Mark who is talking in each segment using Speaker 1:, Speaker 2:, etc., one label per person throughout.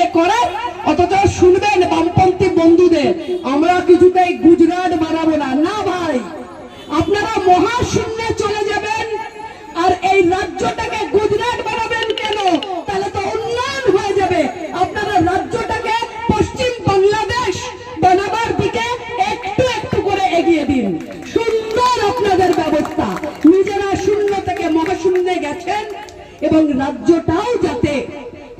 Speaker 1: কে করে, অথচ শুনবেন বামপন্থী বন্ধুদের, আমরা কিছুতেই গুজরাট বানাবো না। না ভাই, আপনারা মহাশূন্যে চলে যাবেন, আর এই রাজ্যটাকে গুজরাট বানাবেন কেন? তাহলে তো উন্নয়ন হয়ে যাবে। আপনারা রাজ্যটাকে পশ্চিম বাংলাদেশ বানাবার দিকে একটু একটু করে এগিয়ে দিন। সুন্দর আপনাদের ব্যবস্থা। নিজেরা শূন্য থেকে মহাশূন্যে গেছেন, এবং রাজ্যটাও যাতে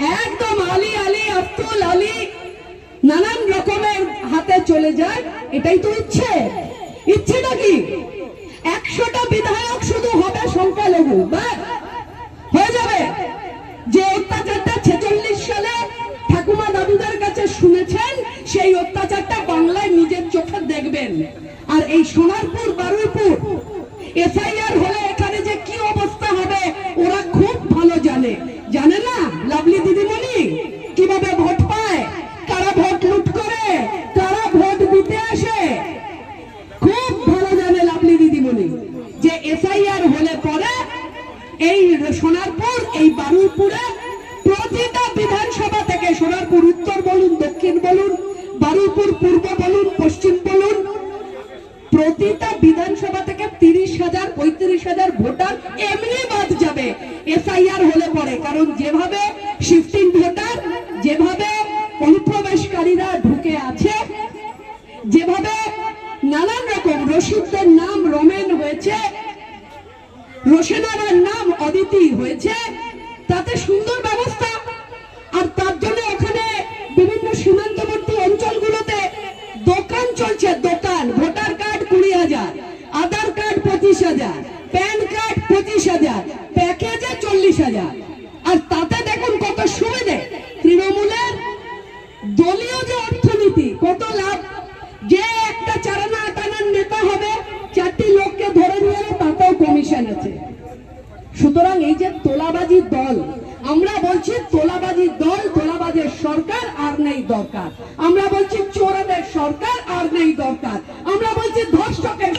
Speaker 1: একদম আলী আলী আব্দুল আলী নানান রকমের হাতে চলে যায়, এটাই তো ইচ্ছে। ইচ্ছেটা কি? একশোটা বিধায়ক শুধু হবে সংখ্যালঘু ব্যাস হয়ে যাবে। যে অত্যাচারটা ছেচল্লিশ সালে ঠাকুমা দাদুদের কাছে শুনেছেন, সেই অত্যাচারটা বাংলায় নিজের চোখে দেখবেন। আর এই সোনারপুর, বারুইপুর এসআইআর এই সোনারপুর, এই বারুইপুরে প্রতিটা বিধানসভা থেকে সোনারপুর উত্তর বলুন, দক্ষিণ বলুন, বারুইপুর পূর্ব বলুন, পশ্চিম বলুন, প্রতিটা বিধানসভা থেকে তিরিশ হাজার, পঁয়ত্রিশ হাজার ভোটার এমনি বাদ যাবে। এসআইআর হলে পরে, কারণ যেভাবে শিফটিং ভোটার, যেভাবে অনুপ্রবেশকারীরা ঢুকে আছে, যেভাবে নানান রকম রশিদদের নাম রমেন হয়েছে রোশেনারের নাম অদিতি হয়েছে। তাতে সুন্দর ব্যবস্থা। আর তার জন্য ওখানে বিভিন্ন সীমান্তবর্তী অঞ্চলগুলোতে দোকান চলছে, দোকান। ভোটার কার্ড কুড়ি হাজার, আধার কার্ড পঁচিশ হাজার, প্যান কার্ড পঁচিশ হাজার, প্যাকেজে চল্লিশ হাজার। তোলাবাজি দল। আমরা বলছি তোলাবাজি দল, তোলাবাজের সরকার আর নেই দরকার। আমরা বলছি চোরাদের সরকার আর নেই দরকার। আমরা বলছি ধর্ষকের